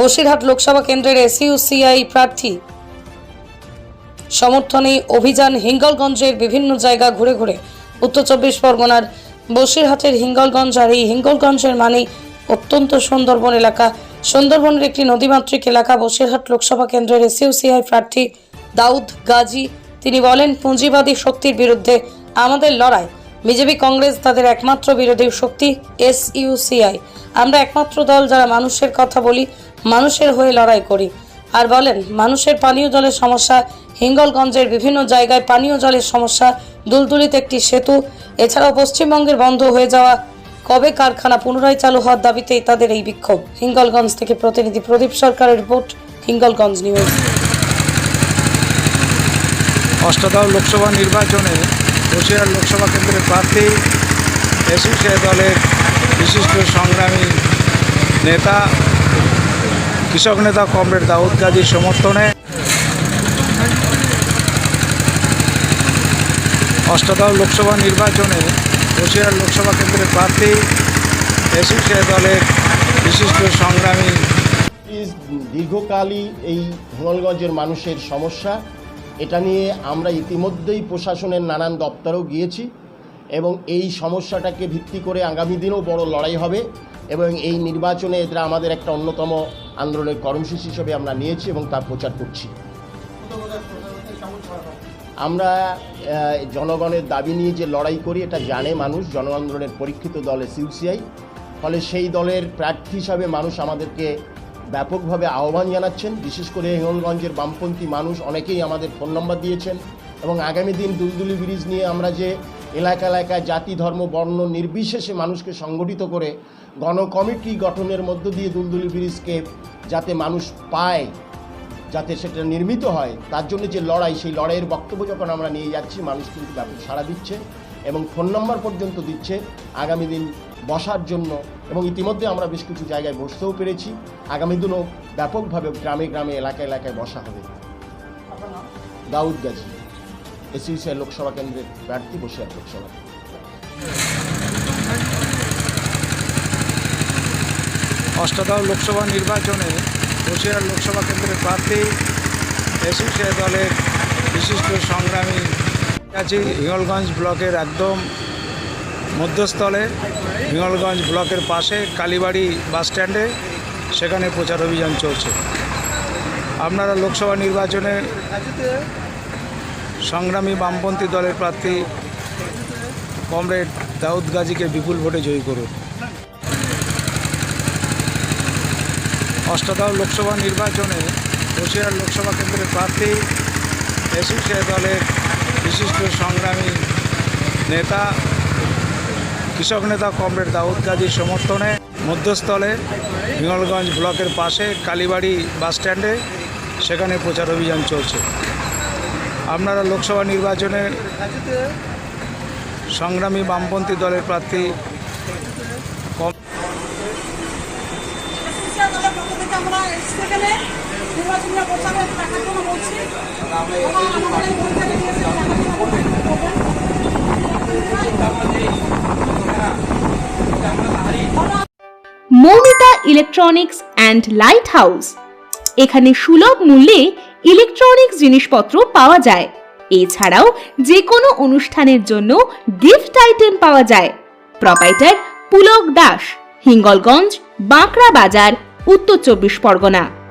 বসিরহাট লোকসভা কেন্দ্রের এসইউসিআই প্রার্থী সমর্থনে অভিযান হিঙ্গলগঞ্জের বিভিন্ন জায়গা ঘুরে ঘুরে। উত্তর চব্বিশ পরগনার বসিরহাটের হিঙ্গলগঞ্জ আর এই হিঙ্গলগঞ্জের মানেই অত্যন্ত সুন্দরবন এলাকা। সুন্দরবনের একটি নদীমাতৃক এলাকা বসিরহাট লোকসভা কেন্দ্রের এসইউসিআই প্রার্থী দাউদ গাজী। তিনি বলেন, পুঁজিবাদী শক্তির বিরুদ্ধে আমাদের লড়াই। বিজেপি, কংগ্রেস তাদের একমাত্র বিরোধী শক্তি এসইউসিআই। আমরা একমাত্র দল যারা মানুষের কথা বলি, মানুষের হয়ে লড়াই করি। আর বলেন, মানুষের পানীয় জলের সমস্যা, হিঙ্গলগঞ্জের বিভিন্ন জায়গায় পানীয় জলের সমস্যা, দুলদুলিতে একটি সেতু, এছাড়াও পশ্চিমবঙ্গের বন্ধ হয়ে যাওয়া, কবে কারখানা পুনরায় চালু হওয়ার দাবিতেই তাদের এই বিক্ষোভ? হিঙ্গলগঞ্জ থেকে প্রতিনিধি প্রদীপ সরকারের রিপোর্ট, হিঙ্গলগঞ্জ নিউজ। অষ্টদল লোকসভা নির্বাচনে বসিরহাট লোকসভা কেন্দ্রের প্রার্থী এসিসিআই দলের বিশিষ্ট সংগ্রামী নেতা, কৃষক নেতা কমরেড দাউদ গাজীর সমর্থনে অষ্টদল লোকসভা নির্বাচনে বসিরহাট লোকসভা কেন্দ্রের প্রার্থী এসিসিআই দলের বিশিষ্ট সংগ্রামী। দীর্ঘকালই এই হিঙ্গলগঞ্জের মানুষের সমস্যা। এটা নিয়ে আমরা ইতিমধ্যেই প্রশাসনের নানান দপ্তরেও গিয়েছি। এবং এই সমস্যাটাকে ভিত্তি করে আগামী দিনেও বড় লড়াই হবে এবং এই নির্বাচনে এটা আমাদের একটা অন্যতম আন্দোলনের কর্মসূচি হিসেবে আমরা নিয়েছি এবং তা প্রচার করছি। আমরা জনগণের দাবি নিয়ে যে লড়াই করি, এটা জানে মানুষ জন আন্দোলনের পরীক্ষিত দল সিউসিআই ফলে সেই দলের প্রার্থী হিসাবে মানুষ আমাদেরকে ব্যাপকভাবে আহ্বান জানাচ্ছেন। বিশেষ করে হিঙ্গলগঞ্জের বামপন্থী মানুষ অনেকেই আমাদের ফোন নম্বর দিয়েছেন এবং আগামী দিন দুলদুলি ব্রিজ নিয়ে আমরা যে এলাকা এলাকায় জাতি ধর্ম বর্ণ নির্বিশেষে মানুষকে সংগঠিত করে গণ কমিটি গঠনের মধ্য দিয়ে দুলদুলি ব্রিজকে যাতে মানুষ পায় যাতে সেটা নির্মিত হয় তার জন্য যে লড়াই সেই লড়াইয়ের বক্তব্য যখন আমরা নিয়ে যাচ্ছি মানুষ কিন্তু ব্যাপক সাড়া দিচ্ছে এবং ফোন নম্বর পর্যন্ত দিচ্ছে আগামী দিন বসার জন্য এবং ইতিমধ্যে আমরা বেশ কিছু জায়গায় বসতেও পেরেছি। আগামী দিনও ব্যাপকভাবে গ্রামে গ্রামে এলাকায় এলাকায় বসা হবে। দাউদ গাজী। এসইউসিআই লোকসভা কেন্দ্রের প্রার্থী বসিরহাট লোকসভা। অষ্টাদশ লোকসভা নির্বাচনে বসিরহাট লোকসভা কেন্দ্রের প্রার্থী এসিসিআই দলের বিশিষ্ট সংগ্রামী আছি হিঙ্গলগঞ্জ ব্লকের একদম মধ্যস্থলে, হিঙ্গলগঞ্জ ব্লকের পাশে কালীবাড়ি বাস স্ট্যান্ডে সেখানে প্রচার অভিযান চলছে। আপনারা লোকসভা নির্বাচনে সংগ্রামী বামপন্থী দলের প্রার্থী কমরেড দাউদ গাজীকে বিপুল ভোটে জয়ী করুন। অষ্টাদশ লোকসভা নির্বাচনে বসিরহাট লোকসভা কেন্দ্রের প্রার্থী এসিসিআই দলের বিশিষ্ট সংগ্রামী নেতা, কৃষক নেতা কমরেড দাউদ গাজীর সমর্থনে মধ্যস্থলে হিঙ্গলগঞ্জ ব্লকের পাশে কালীবাড়ি বাস স্ট্যান্ডে সেখানে প্রচার অভিযান চলছে। আপনারা লোকসভা নির্বাচনে সংগ্রামী বামপন্থী দলের প্রার্থী Moumita electronics and light house. এখানে সুলভ মূল্যে ইলেকট্রনিক্স জিনিসপত্র পাওয়া যায়। এছাড়াও যে কোনো অনুষ্ঠানের জন্য গিফট আইটেম পাওয়া যায়। প্রপাইটার পুলক দাস, হিঙ্গলগঞ্জ, বাঁকড়া বাজার, উত্তর চব্বিশ পরগনা।